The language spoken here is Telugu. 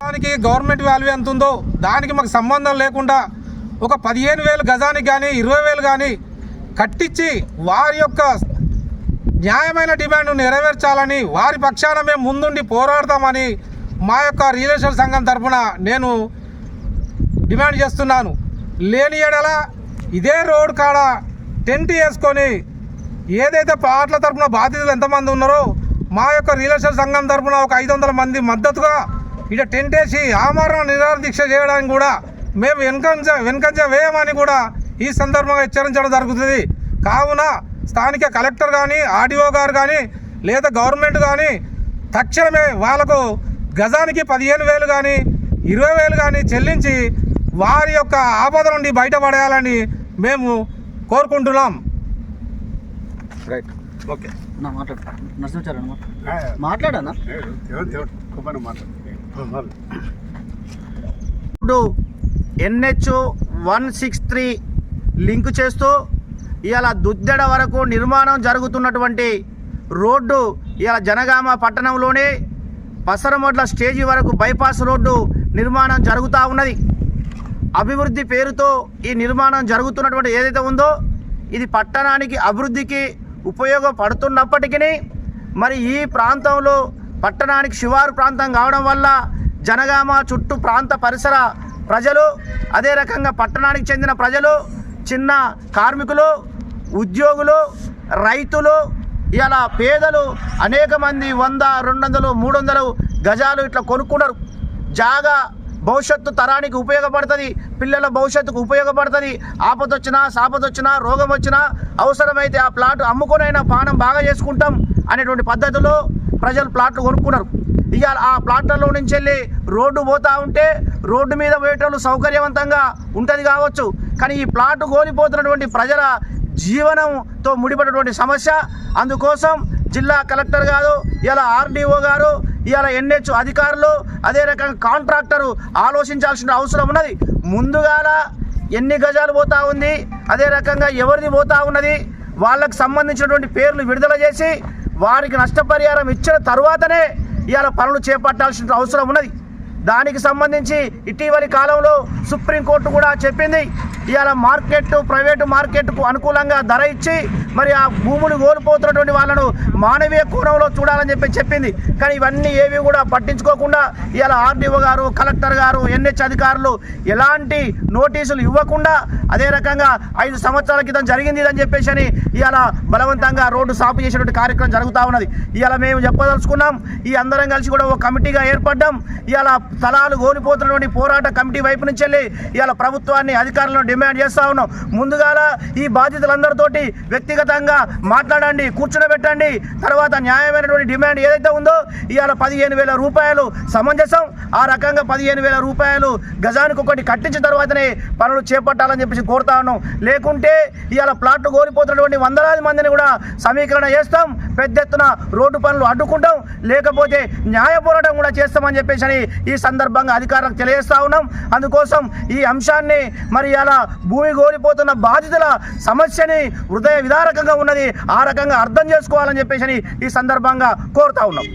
దానికి గవర్నమెంట్ వాల్యూ ఎంత ఉందో దానికి మాకు సంబంధం లేకుండా ఒక పదిహేను వేలు గజానికి కానీ ఇరవై వేలు కానీ కట్టించి వారి యొక్క న్యాయమైన డిమాండ్ నెరవేర్చాలని వారి పక్షాన మేము ముందుండి పోరాడతామని మా యొక్క రియల్ ఎస్టేట్ సంఘం తరఫున నేను డిమాండ్ చేస్తున్నాను. లేని ఎడల ఇదే రోడ్ కాడ టెంట్ వేసుకొని ఏదైతే పాటల తరపున బాధితులు ఎంతమంది ఉన్నారో మా యొక్క రియల్ ఎస్టేట్ సంఘం తరఫున ఒక ఐదు వందల మంది మద్దతుగా ఇక టెంట్ వేసి ఆమరణ నిరాహార దీక్ష చేయడానికి కూడా మేము వెనకంజ వెనకంజ వేయమని కూడా ఈ సందర్భంగా హెచ్చరించడం జరుగుతుంది. కావున స్థానిక కలెక్టర్ కానీ ఆర్డీఓ గారు కానీ లేదా గవర్నమెంట్ కానీ తక్షణమే వాళ్ళకు గజానికి పదిహేను వేలు కానీ ఇరవై వేలు కానీ చెల్లించి వారి యొక్క ఆపద నుండి బయటపడేయాలని మేము కోరుకుంటున్నాం. రైట్. ఓకే. మాట్లాడు నరసింహాచార్య మాట్లాడనా? ఇప్పుడు NH one six three link చేస్తూ ఇవాళ దుద్దెడ వరకు నిర్మాణం జరుగుతున్నటువంటి రోడ్డు ఇవాళ జనగామ పట్టణంలోనే పసరమొడ్ల స్టేజీ వరకు బైపాస్ రోడ్డు నిర్మాణం జరుగుతూ ఉన్నది. అభివృద్ధి పేరుతో ఈ నిర్మాణం జరుగుతున్నటువంటి ఏదైతే ఉందో ఇది పట్టణానికి అభివృద్ధికి ఉపయోగపడుతున్నప్పటికీ మరి ఈ ప్రాంతంలో పట్టణానికి శివారు ప్రాంతం కావడం వల్ల జనగామ చుట్టూ ప్రాంత పరిసర ప్రజలు అదే రకంగా పట్టణానికి చెందిన ప్రజలు చిన్న కార్మికులు ఉద్యోగులు రైతులు ఇలా పేదలు అనేక మంది వంద రెండు వందలు మూడు వందలు గజాలు ఇట్లా కొనుక్కున్నారు. జాగా భవిష్యత్తు తరానికి ఉపయోగపడుతుంది పిల్లల భవిష్యత్తుకు ఉపయోగపడుతుంది. ఆపదొచ్చినా సాపదొచ్చినా రోగం వచ్చినా అవసరమైతే ఆ ప్లాట్ అమ్ముకొనైనా పానం బాగా చేసుకుంటాం అనేటువంటి పద్ధతిలో ప్రజలు ప్లాట్లు కొనుక్కున్నారు. ఇక ఆ ప్లాట్లలో నుంచి వెళ్ళి రోడ్డు పోతూ ఉంటే రోడ్డు మీద పోయేటోళ్ళు సౌకర్యవంతంగా ఉంటుంది కావచ్చు. కానీ ఈ ప్లాట్ కోల్పోతున్నటువంటి ప్రజల జీవనంతో ముడిపడినటువంటి సమస్య. అందుకోసం జిల్లా కలెక్టర్ గారు ఇలా ఆర్డీఓ గారు ఇలా ఎన్హెచ్ అధికారులు అదే రకంగా కాంట్రాక్టరు ఆలోచించాల్సిన అవసరం ఉన్నది. ముందుగాల ఎన్ని గజాలు పోతా ఉంది అదే రకంగా ఎవరిది పోతా ఉన్నది వాళ్ళకు సంబంధించినటువంటి పేర్లు విడుదల చేసి వారికి నష్టపరిహారం ఇచ్చిన తర్వాతనే ఇవాళ పనులు చేపట్టాల్సిన అవసరం ఉన్నది. దానికి సంబంధించి ఇటీవలి కాలంలో సుప్రీంకోర్టు కూడా చెప్పింది. ఇవాళ మార్కెట్ ప్రైవేటు మార్కెట్కు అనుకూలంగా ధర ఇచ్చి మరి ఆ భూములు కోల్పోతున్నటువంటి వాళ్ళను మానవీయ కోణంలో చూడాలని చెప్పి చెప్పింది. కానీ ఇవన్నీ ఏవి కూడా పట్టించుకోకుండా ఇవాళ ఆర్డీఓ గారు కలెక్టర్ గారు ఎన్హెచ్ అధికారులు ఎలాంటి నోటీసులు ఇవ్వకుండా అదే రకంగా ఐదు సంవత్సరాల క్రితం జరిగింది అని చెప్పేసి అని ఇవాళ బలవంతంగా రోడ్డు సాపు చేసేటువంటి కార్యక్రమం జరుగుతూ ఉన్నది. ఇవాళ మేము చెప్పదలుచుకున్నాం ఈ అందరం కలిసి కూడా ఒక కమిటీగా ఏర్పడ్డాం. ఇవాళ స్థలాలు కోల్పోతున్నటువంటి పోరాట కమిటీ వైపు నుంచి వెళ్ళి ఇవాళ ప్రభుత్వాన్ని అధికారులను డిమాండ్ చేస్తా ఉన్నాం. ముందుగాల ఈ బాధితులందరితోటి వ్యక్తిగతంగా మాట్లాడండి కూర్చునబెట్టండి తర్వాత న్యాయమైనటువంటి డిమాండ్ ఏదైతే ఉందో ఇవాళ పదిహేను వేల రూపాయలు సమంజసం. ఆ రకంగా పదిహేను వేల రూపాయలు గజానికి ఒకటి కట్టించిన తర్వాతనే పనులు చేపట్టాలని చెప్పేసి కోరుతా ఉన్నాం. లేకుంటే ఇవాళ ప్లాట్లు కోల్పోతున్నటువంటి వందలాది మందిని కూడా సమీకరణ చేస్తాం. పెద్ద ఎత్తున రోడ్డు పనులు అడ్డుకుంటాం. లేకపోతే న్యాయ పోరాటం కూడా చేస్తామని చెప్పేసి అని ఈ సందర్భంగా అధికారులకు తెలియజేస్తా ఉన్నాం. అందుకోసం ఈ అంశాన్ని మరి అలా భూమి కోల్పోతున్న బాధితుల సమస్యని హృదయ విదారకంగా ఉన్నది. ఆ రకంగా అర్థం చేసుకోవాలని చెప్పేసి అని ఈ సందర్భంగా కోరుతా ఉన్నాం.